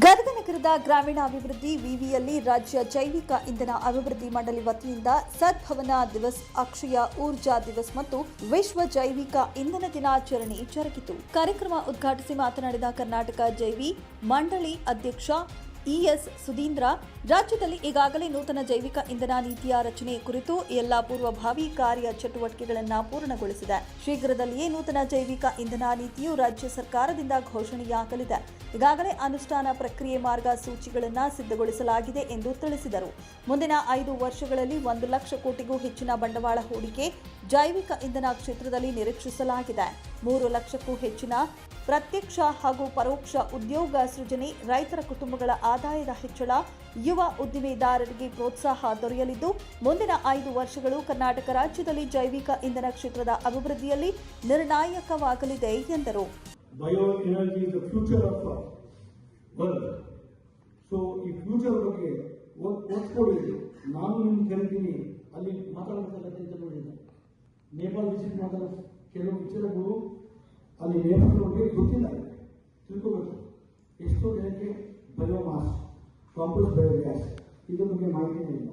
ಗದಗ ನಗರದ ಗ್ರಾಮೀಣಾಭಿವೃದ್ಧಿ ವಿವಿಯಲ್ಲಿ ರಾಜ್ಯ ಜೈವಿಕ ಇಂಧನ ಅಭಿವೃದ್ಧಿ ಮಂಡಳಿ ವತಿಯಿಂದ ಸದ್ಭವನ ದಿವಸ್, ಅಕ್ಷಯ ಊರ್ಜಾ ದಿವಸ್ ಮತ್ತು ವಿಶ್ವ ಜೈವಿಕ ಇಂಧನ ದಿನಾಚರಣೆ ಜರುಗಿತು. ಕಾರ್ಯಕ್ರಮ ಉದ್ಘಾಟಿಸಿ ಮಾತನಾಡಿದ ಕರ್ನಾಟಕ ಜೈವಿ ಮಂಡಳಿ ಅಧ್ಯಕ್ಷ ಇಎಸ್ ಸುಧೀಂದ್ರ, ರಾಜ್ಯದಲ್ಲಿ ಈಗಾಗಲೇ ನೂತನ ಜೈವಿಕ ಇಂಧನ ನೀತಿಯ ರಚನೆ ಕುರಿತು ಎಲ್ಲ ಪೂರ್ವಭಾವಿ ಕಾರ್ಯ ಚಟುವಟಿಕೆಗಳನ್ನು ಪೂರ್ಣಗೊಳಿಸಿದೆ. ಶೀಘ್ರದಲ್ಲಿಯೇ ನೂತನ ಜೈವಿಕ ಇಂಧನ ನೀತಿಯು ರಾಜ್ಯ ಸರ್ಕಾರದಿಂದ ಘೋಷಣೆಯಾಗಲಿದೆ. ಈಗಾಗಲೇ ಅನುಷ್ಠಾನ ಪ್ರಕ್ರಿಯೆ ಮಾರ್ಗಸೂಚಿಗಳನ್ನು ಸಿದ್ಧಗೊಳಿಸಲಾಗಿದೆ ಎಂದು ತಿಳಿಸಿದರು. ಮುಂದಿನ ಐದು ವರ್ಷಗಳಲ್ಲಿ ಒಂದು ಲಕ್ಷ ಕೋಟಿಗೂ ಹೆಚ್ಚಿನ ಬಂಡವಾಳ ಹೂಡಿಕೆ ಜೈವಿಕ ಇಂಧನ ಕ್ಷೇತ್ರದಲ್ಲಿ ನಿರೀಕ್ಷಿಸಲಾಗಿದೆ. ಮೂರು ಲಕ್ಷಕ್ಕೂ ಹೆಚ್ಚಿನ ಪ್ರತ್ಯಕ್ಷ ಹಾಗೂ ಪರೋಕ್ಷ ಉದ್ಯೋಗ ಸೃಜನೆ ರೈತರ ಕುಟುಂಬಗಳ ಆದಾಯದ ಹೆಚ್ಚಳ, ಯುವ ಉದ್ದಿಮೆದಾರರಿಗೆ ಪ್ರೋತ್ಸಾಹ ದೊರೆಯಲಿದ್ದು, ಮುಂದಿನ ಐದು ವರ್ಷಗಳು ಕರ್ನಾಟಕ ರಾಜ್ಯದಲ್ಲಿ ಜೈವಿಕ ಇಂಧನ ಕ್ಷೇತ್ರದ ಅಭಿವೃದ್ಧಿಯಲ್ಲಿ ನಿರ್ಣಾಯಕವಾಗಲಿದೆ ಎಂದರು. ನಾನು ನಿಮ್ಗೆ ಕರಿತೀನಿ ಅಲ್ಲಿ ಮಾತಾಡಬೇಕಾಗತ್ತೆ ಅಂತ ನೋಡಿ ನೇಪಾಳ ವಿಸಿಟ್ ಮಾಡಿದ ಕೆಲವು ವಿಚಾರಗಳು ಅಲ್ಲಿ ನೇಪಾಳ ಬಗ್ಗೆ ಗೊತ್ತಿಲ್ಲ ತಿಳ್ಕೋಬೇಕು ಎಷ್ಟೋ ಜನಕ್ಕೆ ಬಯೋಮಾಸ್ ಕಾಂಪೋಸ್ಟ್ ಬಯೋಗ್ಯಾಸ್ ಇದ್ರ ಬಗ್ಗೆ ಮಾಹಿತಿನೇ ಇಲ್ಲ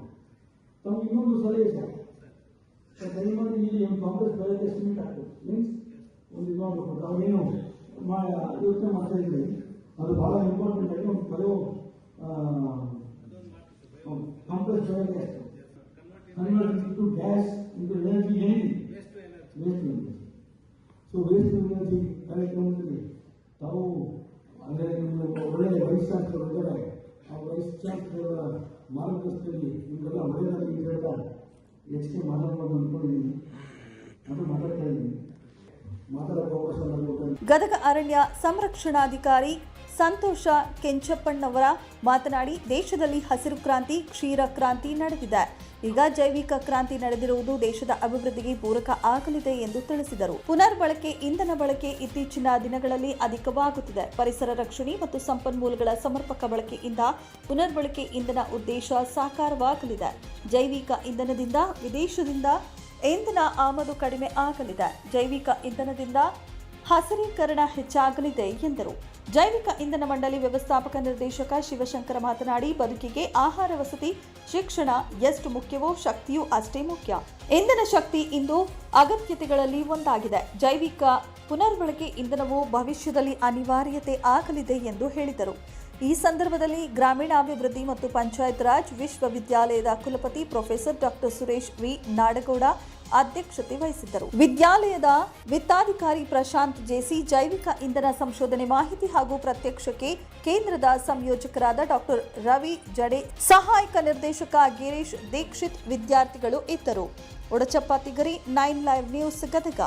ತಮ್ಗೆ ಇನ್ನೊಂದು ಸಲಹೆ ಸರ್ ಸರ್ ದಯಮಾಡಿ ಇಲ್ಲಿ ಒಂದು ಕಾಂಗ್ರೆಸ್ ಬಯೋಗ್ಯಾಸ್ ಯೂನಿಟ್ ಹಾಕ್ಬೇಕು ಮೀನ್ಸ್ ಒಂದು ಇದು ಮಾಡಬೇಕು ತಾವೇನು ಮಾ ಯೋಚನೆ ಮಾಡ್ತಾ ಇದ್ರಿ ಅದು ಬಹಳ ಇಂಪಾರ್ಟೆಂಟ್ ಆಗಿ ಒಂದು bio complex biogas convert to gas into energy ಏನಿದೆ ವೇಸ್ಟ್ ಎನರ್ಜಿ ಸೊ ಎನರ್ಜಿ ಕಾರ್ಯಕ್ರಮದಲ್ಲಿ ತಾವು ಅಂದರೆ ನಿಮ್ಮದು ಒಳ್ಳೆಯ ಇದ್ದಾರೆ ಆ ಚಾನ್ಸಲರ್ ಮಾರ್ಗದರ್ಶನದಲ್ಲಿ ನಿಮಗೆಲ್ಲ ಒಳ್ಳೆಯದಾಗಿ ಹೇಳ್ತಾ ಹೆಚ್ಚಿಗೆ ಮಾತಾಡ್ಬೋದು ಅಂದ್ಕೊಂಡಿದ್ದೀನಿ ಅದು ಮಾತಾಡ್ತಾ ಇದ್ದೀನಿ ಗದಗ ಅರಣ್ಯ ಸಂರಕ್ಷಣಾಧಿಕಾರಿ ಸಂತೋಷ ಕೆಂಚಪ್ಪಣ್ಣವರ ಮಾತನಾಡಿ ದೇಶದಲ್ಲಿ ಹಸಿರು ಕ್ರಾಂತಿ, ಕ್ಷೀರ ಕ್ರಾಂತಿ ನಡೆದಿದೆ. ಈಗ ಜೈವಿಕ ಕ್ರಾಂತಿ ನಡೆದಿರುವುದು ದೇಶದ ಅಭಿವೃದ್ಧಿಗೆ ಪೂರಕ ಆಗಲಿದೆ ಎಂದು ತಿಳಿಸಿದರು. ಪುನರ್ಬಳಕೆ, ಇಂಧನ ಬಳಕೆ ಇತ್ತೀಚಿನ ದಿನಗಳಲ್ಲಿ ಅಧಿಕವಾಗುತ್ತಿದೆ. ಪರಿಸರ ರಕ್ಷಣೆ ಮತ್ತು ಸಂಪನ್ಮೂಲಗಳ ಸಮರ್ಪಕ ಬಳಕೆಯಿಂದ ಪುನರ್ಬಳಕೆ ಇಂಧನ ಉದ್ದೇಶ ಸಾಕಾರವಾಗಲಿದೆ. ಜೈವಿಕ ಇಂಧನದಿಂದ ವಿದೇಶದಿಂದ ಇಂಧನ ಆಮದು ಕಡಿಮೆ ಆಗಲಿದೆ. ಜೈವಿಕ ಇಂಧನದಿಂದ ಹಸಿರೀಕರಣ ಹೆಚ್ಚಾಗಲಿದೆ ಎಂದರು. ಜೈವಿಕ ಇಂಧನ ಮಂಡಳಿ ವ್ಯವಸ್ಥಾಪಕ ನಿರ್ದೇಶಕ ಶಿವಶಂಕರ ಮಾತನಾಡಿ, ಬದುಕಿಗೆ ಆಹಾರ ವಸತಿ, ಶಿಕ್ಷಣ ಎಷ್ಟು ಮುಖ್ಯವೋ ಶಕ್ತಿಯೂ ಅಷ್ಟೇ ಮುಖ್ಯ. ಇಂಧನ ಶಕ್ತಿ ಇಂದು ಅಗತ್ಯತೆಗಳಲ್ಲಿ ಒಂದಾಗಿದೆ. ಜೈವಿಕ ಪುನರ್ಬಳಕೆ ಇಂಧನವು ಭವಿಷ್ಯದಲ್ಲಿ ಅನಿವಾರ್ಯತೆ ಆಗಲಿದೆ ಎಂದು ಹೇಳಿದರು. ಈ ಸಂದರ್ಭದಲ್ಲಿ ಗ್ರಾಮೀಣಾಭಿವೃದ್ಧಿ ಮತ್ತು ಪಂಚಾಯತ್ ರಾಜ್ ವಿಶ್ವವಿದ್ಯಾಲಯದ ಕುಲಪತಿ professor doctor Suresh V. Nadagouda ಅಧ್ಯಕ್ಷತೆ ವಹಿಸಿದ್ದರು. ವಿದ್ಯಾಲಯದ ವಿತ್ತಾಧಿಕಾರಿ ಪ್ರಶಾಂತ್ ಜೇಸಿ, ಜೈವಿಕ ಇಂಧನ ಸಂಶೋಧನೆ ಮಾಹಿತಿ ಹಾಗೂ ಪ್ರತ್ಯಕ್ಷಕ್ಕೆ ಕೇಂದ್ರದ ಸಂಯೋಜಕರಾದ ಡಾಕ್ಟರ್ ರವಿ ಜಡೆ, ಸಹಾಯಕ ನಿರ್ದೇಶಕ ಗಿರೀಶ್ ದೀಕ್ಷಿತ್ ವಿದ್ಯಾರ್ಥಿಗಳು ಇದ್ದರು. Udachappa Tigari, nine live news Gadag.